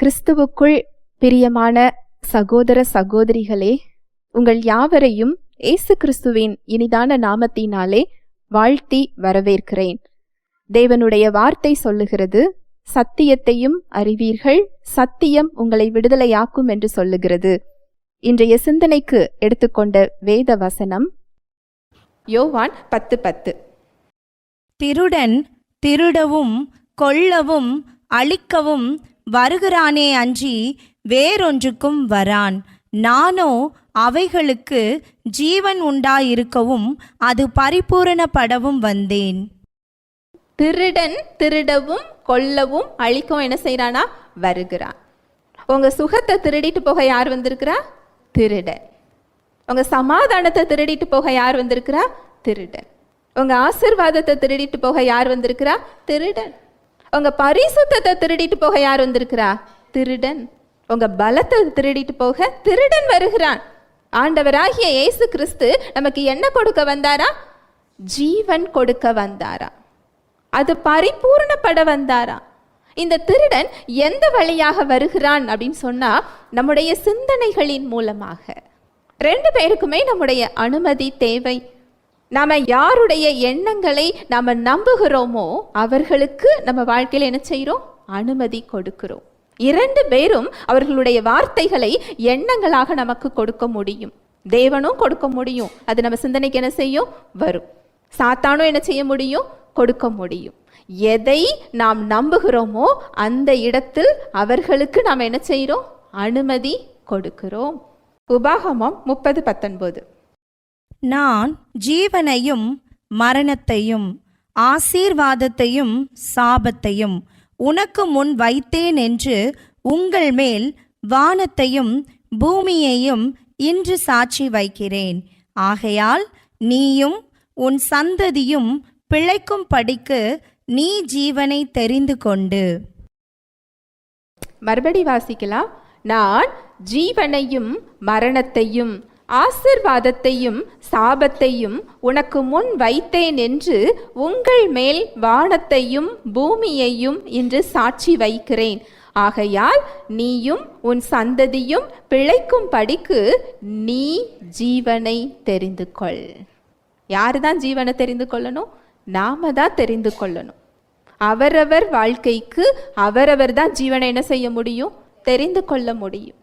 கிறிஸ்துவுக்குள் பிரியமான சகோதர சகோதரிகளே உங்கள் யாவரையும் இயேசு கிறிஸ்துவின் இனிதான நாமத்தினாலே வாழ்த்தி வரவேற்கிறேன். தேவனுடைய வார்த்தை சொல்லுகிறது சத்தியத்தையும் அறிவீர்கள் சத்தியம் உங்களை விடுதலையாக்கும் என்று சொல்லுகிறது. இன்றைய சிந்தனைக்கு எடுத்துக்கொண்ட வேத வசனம் யோவான் பத்து பத்து. திருடன் திருடவும் கொல்லவும் அழிக்கவும் வருகிறானே அன்றி வேறொன்றுக்கும் வரான். நானோ அவைகளுக்கு ஜீவன் உண்டாயிருக்கவும் அது பரிபூரணப்படவும் வந்தேன். திருடன் திருடவும் கொல்லவும் அழிக்கவும் என்ன செய்கிறானா வருகிறான். உங்க சுகத்தை திருடிட்டு போக யார் வந்திருக்கிறா? திருடன். உங்க சமாதானத்தை திருடிட்டு போக யார் வந்திருக்கிறா? திருடன். உங்க ஆசிர்வாதத்தை திருடிட்டு போக யார் வந்திருக்கிறா? திருடன். உங்க பரிசுத்தத்தை திருடிட்டு போக யார் வந்திருக்கிறா? திருடன். உங்க பலத்தை திருடிட்டு போக திருடன் வருகிறான். ஆண்டவராகிய இயேசு கிறிஸ்து நமக்கு என்ன கொடுக்க வந்தாரா? ஜீவன் கொடுக்க வந்தாரா. அது பரிபூர்ணப்பட வந்தாரா. இந்த திருடன் எந்த வழியாக வருகிறான் அப்படின்னு சொன்னா நம்முடைய சிந்தனைகளின் மூலமாக. ரெண்டு பேருக்குமே நம்முடைய அனுமதி தேவை. நாம யாருடைய எண்ணங்களை நாம நம்புகிறோமோ அவர்களுக்கு நம்ம வாழ்க்கையில் என்ன செய்கிறோம் அனுமதி கொடுக்கிறோம். இரண்டு பேரும் அவர்களுடைய வார்த்தைகளை எண்ணங்களாக நமக்கு கொடுக்க முடியும். தேவனும் கொடுக்க முடியும். அது நம்ம சிந்தனைக்கு என்ன செய்யும்? வரும். சாத்தானும் என்ன செய்ய முடியும்? கொடுக்க முடியும். எதை நாம் நம்புகிறோமோ அந்த இடத்தில் அவர்களுக்கு நாம் என்ன செய்கிறோம் அனுமதி கொடுக்கிறோம். உபாகமம் முப்பது பத்தொன்பது. நான் ஜீவனையும் மரணத்தையும் ஆசீர்வாதத்தையும் சாபத்தையும் உனக்கு முன் வைத்தேன் என்று உங்கள் மேல் வானத்தையும் பூமியையும் இன்று சாட்சி வைக்கிறேன். ஆகையால் நீயும் உன் சந்ததியும் பிழைக்கும் படிக்கு நீ ஜீவனை தெரிந்து கொண்டு. மறுபடி வாசிக்கலாம். நான் ஜீவனையும் மரணத்தையும் ஆசிர்வாதத்தையும் சாபத்தையும் உனக்கு முன் வைத்தேன் என்று உங்கள் மேல் வானத்தையும் பூமியையும் இன்று சாட்சி வைக்கிறேன். ஆகையால் நீயும் உன் சந்ததியும் பிழைக்கும் படிக்கு நீ ஜீவனை தெரிந்து கொள். யாரு தான் ஜீவனை தெரிந்து கொள்ளணும்? நாம தான் தெரிந்து கொள்ளணும். அவரவர் வாழ்க்கைக்கு அவரவர் தான் ஜீவனை என்ன செய்ய முடியும்? தெரிந்து கொள்ள முடியும்.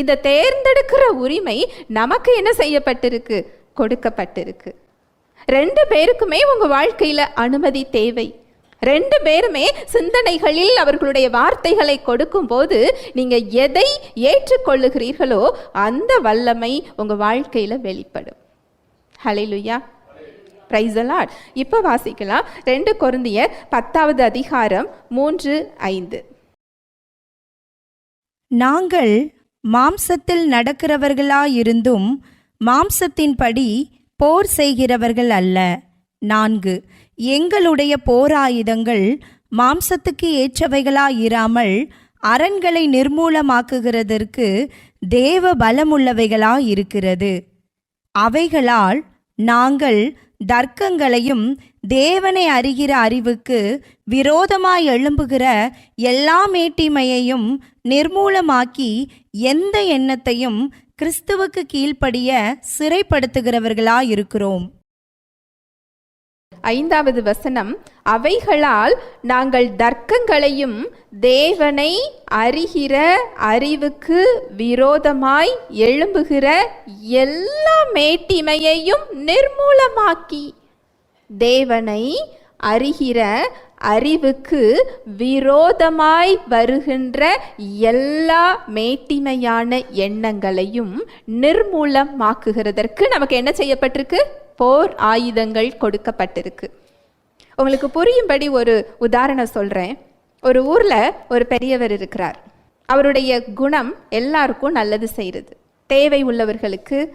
இந்த தேர்ந்தெடுக்கிற உரிமை நமக்கு என்ன செய்யப்பட்டிருக்கு? கொடுக்கப்பட்டிருக்கு. ரெண்டு பேருக்குமே உங்க வாழ்க்கையில அனுமதி தேவை. ரெண்டு பேருமே சிந்தனைகளில் அவர்களுடைய வார்த்தைகளை கொடுக்கும்போது நீங்க எதை ஏற்றுக்கொள்ளுகிறீர்களோ அந்த வல்லமை உங்க வாழ்க்கையில வெளிப்படும். ஹalleluya பிரைஸ் அலாட் இப்போ வாசிக்கலாம். ரெண்டு குருந்தியர் பத்தாவது அதிகாரம் மூன்று ஐந்து. நாங்கள் மாம்சத்தில் நடக்கிறவர்களாயிருந்தும் மாம்சத்தின்படி போர் செய்கிறவர்கள் அல்ல. நான்கு. எங்களுடைய போராயுதங்கள் மாம்சத்துக்கு ஏற்றவைகளாயிராமல் அரண்களை நிர்மூலமாக்குகிறதற்கு தேவ பலமுள்ளவைகளாயிருக்கிறது அவைகளால் நாங்கள் தர்க்கங்களையும் தேவனை அறிகிற அறிவுக்கு விரோதமாய் எழும்புகிற எல்லா மேட்டிமையையும் நிர்மூலமாக்கி எந்த எண்ணத்தையும் கிறிஸ்துவுக்கு கீழ்ப்படிய சிறைப்படுத்துகிறவர்களாயிருக்கிறோம். ஐந்தாவது வசனம் அவைகளால் நாங்கள் தர்க்கங்களையும் தேவனை அறிகிற அறிவுக்கு விரோதமாய் எழும்புகிற எல்லா மேட்டிமையையும் நிர்மூலமாக்கி தேவனை அறிகிற அறிவுக்கு விரோதமாய் வருகின்ற எல்லா மேட்டிமையான எண்ணங்களையும் நிர்மூலமாக்குகிறதற்கு நமக்கு என்ன செய்யப்பட்டிருக்கு? போர் ஆயுதங்கள் கொடுக்கப்பட்டிருக்கு. உங்களுக்கு புரியும்படி ஒரு உதாரணம் சொல்கிறேன் ஒரு ஊரில் ஒரு பெரியவர் இருக்கிறார். அவருடைய குணம் எல்லாருக்கும் நல்லது செய்கிறது. தேவை உள்ளவர்களுக்கு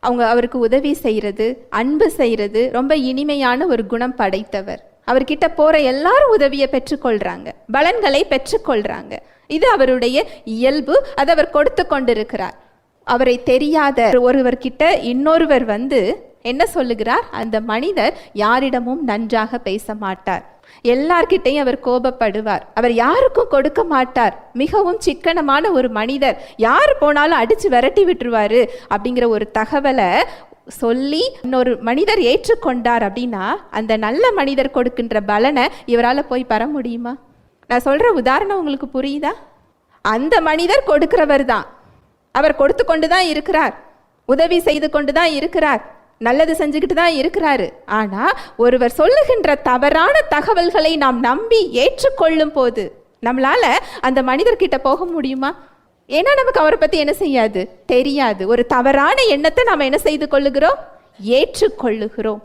அவங்க அவருக்கு உதவி செய்கிறது அன்பு செய்கிறது ரொம்ப இனிமையான ஒரு குணம் படைத்தவர். அவர்கிட்ட போகிற எல்லாரும் உதவியை பெற்றுக்கொள்கிறாங்க பலன்களை பெற்றுக்கொள்கிறாங்க இது அவருடைய இயல்பு. அதை அவர் கொடுத்து கொண்டிருக்கிறார். அவரை தெரியாத ஒருவர்கிட்ட இன்னொருவர் வந்து என்ன சொல்லுகிறார்? அந்த மனிதர் யாரிடமும் நன்றாக பேச மாட்டார் எல்லார்கிட்டையும் அவர் கோபப்படுவார். அவர் யாருக்கும் கொடுக்க மாட்டார். மிகவும் சிக்கனமான ஒரு மனிதர். யார் போனாலும் அடிச்சு விரட்டி விட்டுருவாரு அப்படிங்கிற ஒரு தகவலை சொல்லி இன்னொரு மனிதர் ஏற்றுக்கொண்டார் அப்படின்னா அந்த நல்ல மனிதர் கொடுக்கின்ற பலனை இவரால் போய் பெற முடியுமா? நான் சொல்கிற உதாரணம் உங்களுக்கு புரியுதா? அந்த மனிதர் கொடுக்கிறவர் தான். அவர் கொடுத்து கொண்டு தான் இருக்கிறார். உதவி செய்து கொண்டு தான் இருக்கிறார். நல்லது செஞ்சுக்கிட்டு தான் இருக்கிறாரு. ஆனால் ஒருவர் சொல்லுகின்ற தவறான தகவல்களை நாம் நம்பி ஏற்றுக்கொள்ளும் போது நம்மளால அந்த மனிதர்கிட்ட போக முடியுமா? ஏன்னா நமக்கு அவரை பற்றி என்ன செய்யாது? தெரியாது. ஒரு தவறான எண்ணத்தை நாம் என்ன செய்து கொள்ளுகிறோம்? ஏற்றுக்கொள்ளுகிறோம்.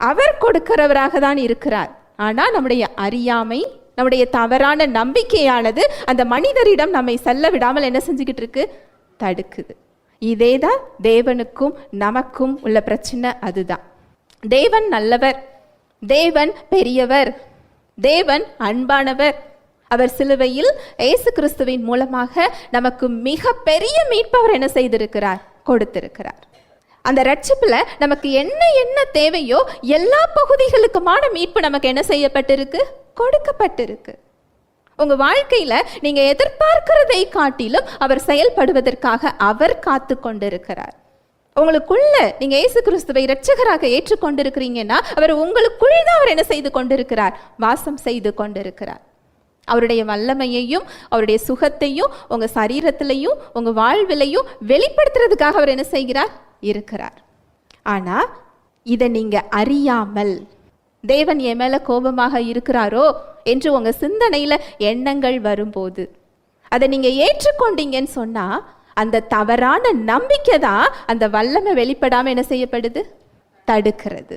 அவர் கொடுக்கிறவராக தான் இருக்கிறார். ஆனால் நம்முடைய அறியாமை நம்முடைய தவறான நம்பிக்கையானது அந்த மனிதரிடம் நம்மை செல்ல விடாமல் என்ன செஞ்சுக்கிட்டு இருக்கு? தடுக்குது. இதே தான் தேவனுக்கும் நமக்கும் உள்ள பிரச்சனை அதுதான். தேவன் நல்லவர். தேவன் பெரியவர். தேவன் அன்பானவர். அவர் சிலுவையில் இயேசு கிறிஸ்துவின் மூலமாக நமக்கு மிக பெரிய மீட்பவர் என்ன செய்திருக்கிறார்? கொடுத்திருக்கிறார். அந்த ரட்சிப்பில் நமக்கு என்ன என்ன தேவையோ எல்லா பகுதிகளுக்குமான மீட்பு நமக்கு என்ன செய்யப்பட்டிருக்கு? கொடுக்கப்பட்டிருக்கு. உங்க வாழ்க்கையில நீங்க எதிர்பார்க்கிறதை காட்டிலும் அவர் செயல்படுவதற்காக அவர் காத்து கொண்டிருக்கிறார். உங்களுக்குள்ள நீங்க இயேசு கிறிஸ்துவை இரட்சகராக ஏற்றுக்கொண்டிருக்கிறீங்கன்னா அவர் உங்களுக்குள் தான் அவர் என்ன செய்து கொண்டிருக்கிறார்? வாசம் செய்து கொண்டிருக்கிறார். அவருடைய வல்லமையையும் அவருடைய சுகத்தையும் உங்கள் சரீரத்திலையும் உங்கள் வாழ்விலையும் வெளிப்படுத்துறதுக்காக அவர் என்ன செய்கிறார்? இருக்கிறார். ஆனால் இதை நீங்கள் அறியாமல் தேவன் என் மேலே கோபமாக இருக்கிறாரோ என்று உங்கள் சிந்தனையில் எண்ணங்கள் வரும்போது அதை நீங்கள் ஏற்றுக்கொண்டீங்கன்னு சொன்னால் அந்த தவறான நம்பிக்கை தான் அந்த வல்லமை வெளிப்படாமல் என்ன செய்யப்படுது? தடுக்கிறது.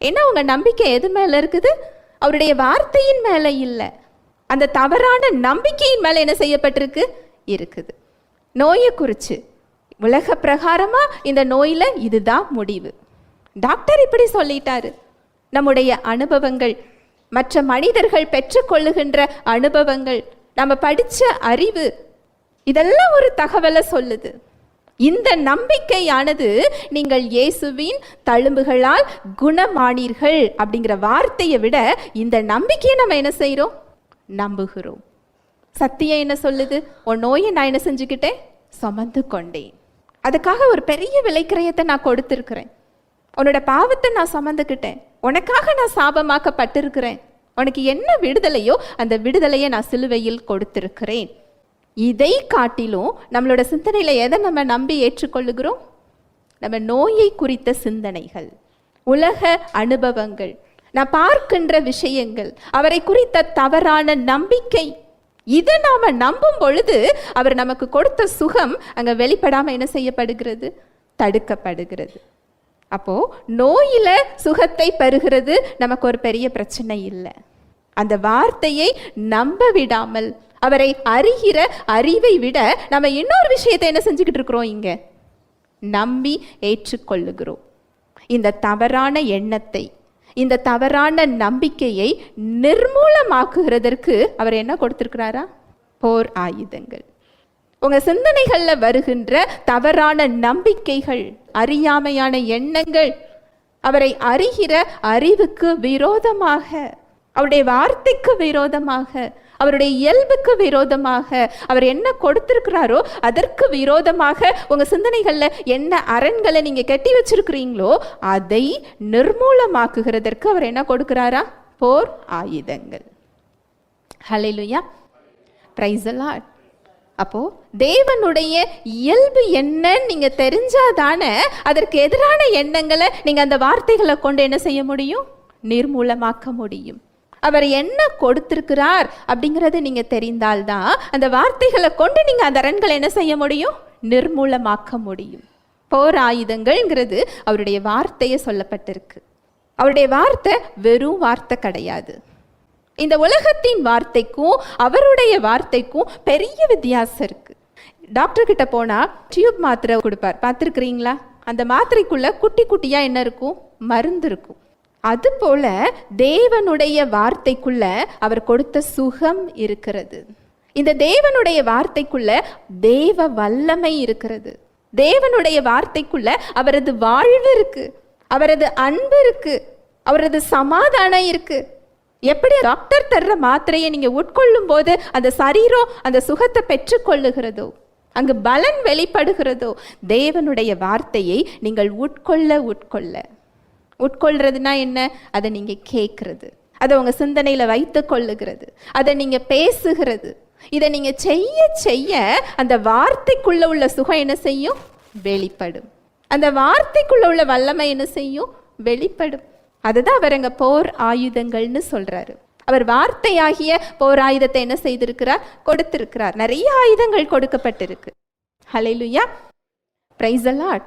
ஏன்னா உங்கள் நம்பிக்கை எது மேலே இருக்குது? அவருடைய வார்த்தையின் மேலே இல்லை. அந்த தவறான நம்பிக்கையின் மேலே என்ன செய்யப்பட்டிருக்கு? இருக்குது. நோயை குறித்து உலக பிரகாரமாக இந்த நோயில் இதுதான் முடிவு. டாக்டர் இப்படி சொல்லிட்டாரு. நம்முடைய அனுபவங்கள் மற்ற மனிதர்கள் பெற்றுக்கொள்ளுகின்ற அனுபவங்கள் நம்ம படித்த அறிவு இதெல்லாம் ஒரு தகவலை சொல்லுது. இந்த நம்பிக்கையானது நீங்கள் இயேசுவின் தழும்புகளால் குணமானீர்கள் அப்படிங்கிற வார்த்தையை விட இந்த நம்பிக்கையை நம்ம என்ன செய்கிறோம் நம்புகிறோம். சத்தியம் என்ன சொல்லுது? உன் நோயை நான் என்ன செஞ்சுக்கிட்டேன்? சுமந்து கொண்டேன். அதுக்காக ஒரு பெரிய விலைக்கிரயத்தை நான் கொடுத்துருக்குறேன். உன்னோட பாவத்தை நான் சுமந்துக்கிட்டேன். உனக்காக நான் சாபமாக்கப்பட்டிருக்கிறேன். உனக்கு என்ன விடுதலையோ அந்த விடுதலையை நான் சிலுவையில் கொடுத்திருக்கிறேன். இதை காட்டிலும் நம்மளோட சிந்தனையில் எதை நம்ம நம்பி ஏற்றுக்கொள்ளுகிறோம்? நம்ம நோயை குறித்த சிந்தனைகள் உலக அனுபவங்கள் நான் பார்க்கின்ற விஷயங்கள் அவரை குறித்த தவறான நம்பிக்கை இதை நாம் நம்பும் பொழுது அவர் நமக்கு கொடுத்த சுகம் அங்கே வெளிப்படாமல் என்ன செய்யப்படுகிறது? தடுக்கப்படுகிறது. அப்போ நோயில சுகத்தை பெறுகிறது நமக்கு ஒரு பெரிய பிரச்சனை இல்லை. அந்த வார்த்தையை நம்ப விடாமல் அவரை அறிகிற அறிவை விட நம்ம இன்னொரு விஷயத்தை என்ன செஞ்சுக்கிட்டு இருக்கிறோம் இங்க? நம்பி ஏற்றுக்கொள்ளுகிறோம். இந்த தவறான எண்ணத்தை இந்த தவறான நம்பிக்கையை நிர்மூலமாக்குகிறதற்கு அவர் என்ன கொடுத்திருக்கிறாரா? போர் ஆயுதங்கள். உங்கள் சிந்தனைகளில் வருகின்ற தவறான நம்பிக்கைகள் அறியாமையான எண்ணங்கள் அவரை அறிகிற அறிவுக்கு விரோதமாக அவருடைய வார்த்தைக்கு விரோதமாக அவருடைய இயல்புக்கு விரோதமாக அவர் என்ன கொடுத்திருக்கிறாரோ அதற்கு விரோதமாக உங்கள் சிந்தனைகளில் என்ன அரண்களை நீங்கள் கட்டி வச்சிருக்கிறீங்களோ அதை நிர்மூலமாக்குகிறதற்கு அவர் என்ன கொடுக்கிறாரா? போர் ஆயுதங்கள். ஹலெலுயா ப்ரைஸ் அலாட் அப்போ தேவனுடைய இயல்பு என்னன்னு நீங்க தெரிஞ்சாதானே அதற்கு எதிரான எண்ணங்களை நீங்க அந்த வார்த்தைகளை கொண்டு என்ன செய்ய முடியும்? நிர்மூலமாக்க முடியும். அவர் என்ன கொடுத்திருக்கிறார் அப்படிங்கறது நீங்க தெரிந்தால்தான் அந்த வார்த்தைகளை கொண்டு நீங்க அந்த ரன்களை என்ன செய்ய முடியும்? நிர்மூலமாக்க முடியும். போர் ஆயுதங்கள்ங்கிறது அவருடைய வார்த்தையை சொல்லப்பட்டிருக்கு. அவருடைய வார்த்தை வெறும் வார்த்தை கிடையாது. இந்த உலகத்தின் வார்த்தைக்கும் அவருடைய வார்த்தைக்கும் பெரிய வித்தியாசம் இருக்கு. டாக்டர் கிட்ட போனா டியூப் மாத்திரை கொடுப்பார். பார்த்துருக்கிறீங்களா? அந்த மாத்திரைக்குள்ள குட்டி குட்டியா என்ன இருக்கும்? மருந்து இருக்கும். அதுபோல தேவனுடைய வார்த்தைக்குள்ள அவர் கொடுத்த சுகம் இருக்கிறது. இந்த தேவனுடைய வார்த்தைக்குள்ள தேவ வல்லமை இருக்கிறது. தேவனுடைய வார்த்தைக்குள்ள அவரது வாழ்வு இருக்கு. அவரது அன்பு இருக்கு. அவரது சமாதானம் இருக்கு. எப்படி டாக்டர் தர்ற மாத்திரையை நீங்க உட்கொள்ளும் போது அந்த சரீரம் அந்த சுகத்தை பெற்றுக்கொள்ளுகிறதோ அங்கு பலன் வெளிப்படுகிறதோ தேவனுடைய வார்த்தையை நீங்கள் உட்கொள்ள உட்கொள்ள. உட்கொள்றதுனா என்ன? அதை நீங்கள் கேட்குறது அதை உங்கள் சிந்தனையில் வைத்து கொள்ளுகிறது. அதை நீங்கள் பேசுகிறது. இதை நீங்கள் செய்ய செய்ய அந்த வார்த்தைக்குள்ளே உள்ள சுகம் என்ன செய்யும்? வெளிப்படும். அந்த வார்த்தைக்குள்ளே உள்ள வல்லமை என்ன செய்யும்? வெளிப்படும். அதுதான் அவர் அங்கே போர் ஆயுதங்கள்னு சொல்கிறாரு அவர் வார்த்தையாகிய போர் ஆயுதத்தை என்ன செய்திருக்கிறார்? கொடுத்திருக்கிறார். நிறைய ஆயுதங்கள் கொடுக்கப்பட்டிருக்கு. ஹalleluya பிரைஸ் அலாட்